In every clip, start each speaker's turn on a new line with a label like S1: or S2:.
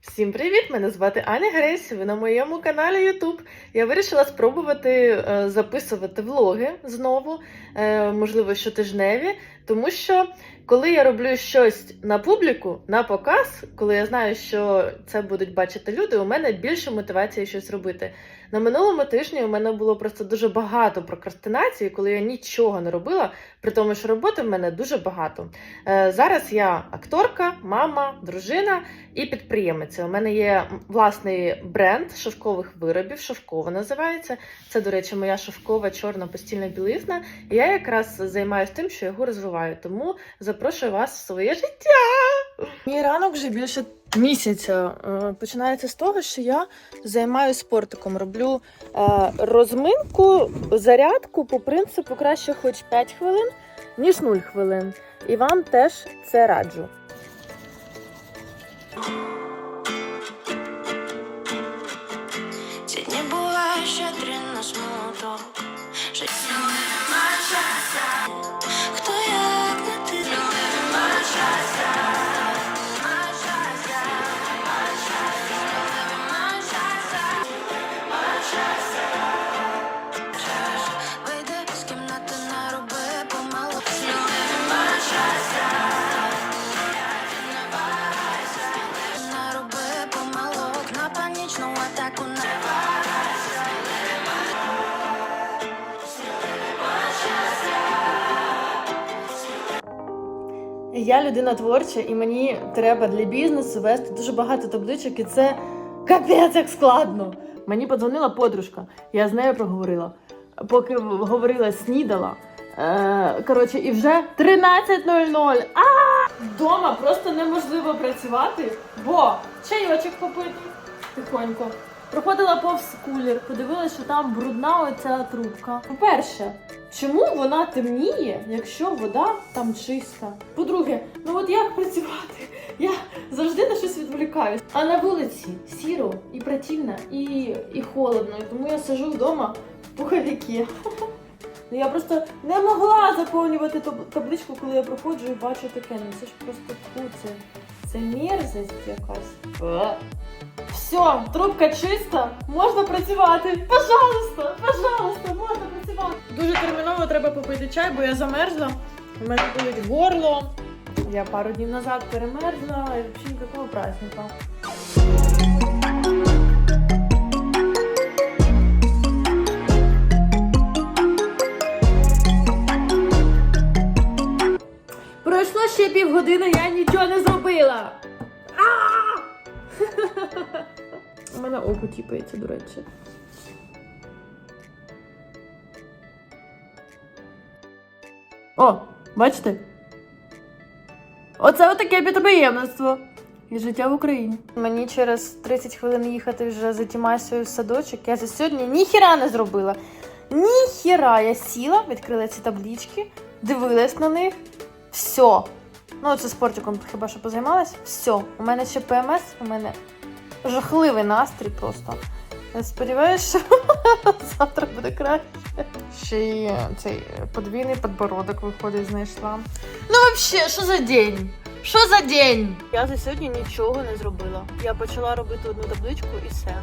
S1: Всім привіт! Мене звати Аня Гресь. Ви на моєму каналі YouTube. Я вирішила спробувати е, записувати влоги знову, е, можливо, щотижневі, тому що коли я роблю щось на публіку, на показ, коли я знаю, що це будуть бачити люди, у мене більше мотивації щось робити. На минулому тижні у мене було просто дуже багато прокрастинації, коли я нічого не робила, при тому, що роботи в мене дуже багато. Е, Зараз я акторка, мама, дружина і підприємиця. У мене є власний бренд шовкових виробів, шовково називається. Це, до речі, моя шовкова чорна постільна білизна. Я якраз займаюся тим, що його розвиваю. Тому запрошую вас в своє життя. Мій ранок вже більше місяця е, починається з того, що я займаюся спортиком. Роблю е, розминку, зарядку по принципу краще хоч 5 хвилин, ніж 0 хвилин. І вам теж це раджу.
S2: Ці дні буває щедрі смуток. Атаку не
S1: Я людина творча, і мені треба для бізнесу вести дуже багато табличок, і це капець як складно. Мені подзвонила подружка, я з нею проговорила. Поки говорила, снідала. Е, коротше, і вже 13.00. А! Дома просто неможливо працювати, бо чайочок попити тихонько. Проходила повз кулер, подивилася, що там брудна оця трубка. По-перше, чому вона темніє, якщо вода там чиста? По-друге, ну от як працювати? Я завжди на щось відволікаюсь. А на вулиці сіро і противно, і, і холодно. Тому я сижу вдома в пуховіки. Ну я просто не могла заповнювати таб- табличку, коли я проходжу і бачу таке. Ну це ж просто фу, це, мерзость якась. Все, трубка чиста, можна працювати. Пожалуйста, пожалуйста, можна працювати. Дуже терміново треба попити чай, бо я замерзла. У мене болить горло. Я пару днів назад перемерзла, і взагалі ніякого праздника. Пройшло ще півгодини, я нічого не зробила. У мене око тіпається, до речі. О, бачите? Оце отаке підприємництво. І життя в Україні. Мені через 30 хвилин їхати вже за Тімасією в садочок. Я за сьогодні ніхіра не зробила. Ніхіра я сіла, відкрила ці таблички, дивилась на них. Все. Ну, це спортиком хіба що позаймалась. Все. У мене ще ПМС, у мене жахливий настрій просто. Я сподіваюся, що завтра буде краще. Ще й е, цей подвійний подбородок виходить, знайшла. Ну, взагалі, що за день? Що за день? Я за сьогодні нічого не зробила. Я почала робити одну табличку і все.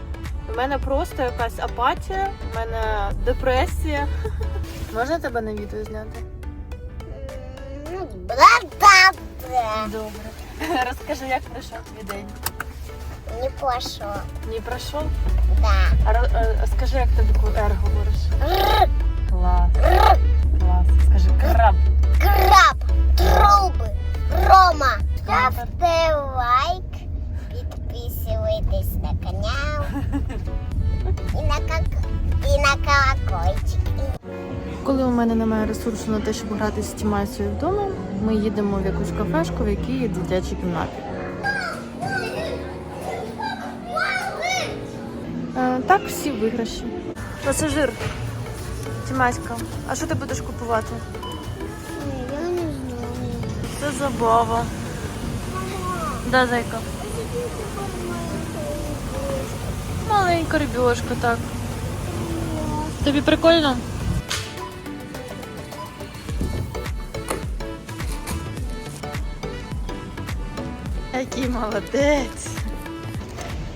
S1: У мене просто якась апатія, у мене депресія. Можна тебе на відео зняти?
S3: Бла-бла-бла.
S1: Добре. Розкажи, як пройшов твій день?
S3: Не пошел.
S1: Не пройшов?
S3: Да.
S1: А ро- е, скажи, як ти Р говориш?
S3: Р,
S1: Клас. Клас. Коли у мене немає ресурсу на те, щоб грати з Тімасією вдома, ми їдемо в якусь кафешку, в якій є дитячі кімнати. Е, так, всі виграші. Пасажир. Тімаська, а що ти будеш купувати?
S3: Я не знаю.
S1: Це забава. Да, зайка. Маленька рибешка, так. Тобі прикольно? Який молодець.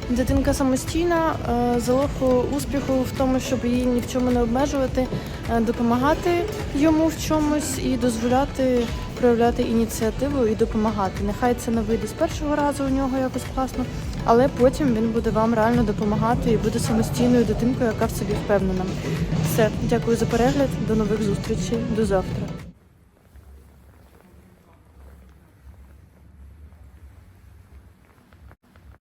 S1: Дитинка самостійна, е, залог успіху в тому, щоб її ні в чому не обмежувати, е, допомагати йому в чомусь і дозволяти проявляти ініціативу і допомагати. Нехай це не вийде з першого разу у нього якось класно, але потім він буде вам реально допомагати і буде самостійною дитинкою, яка в собі впевнена. Все, дякую за перегляд. До нових зустрічей. До завтра.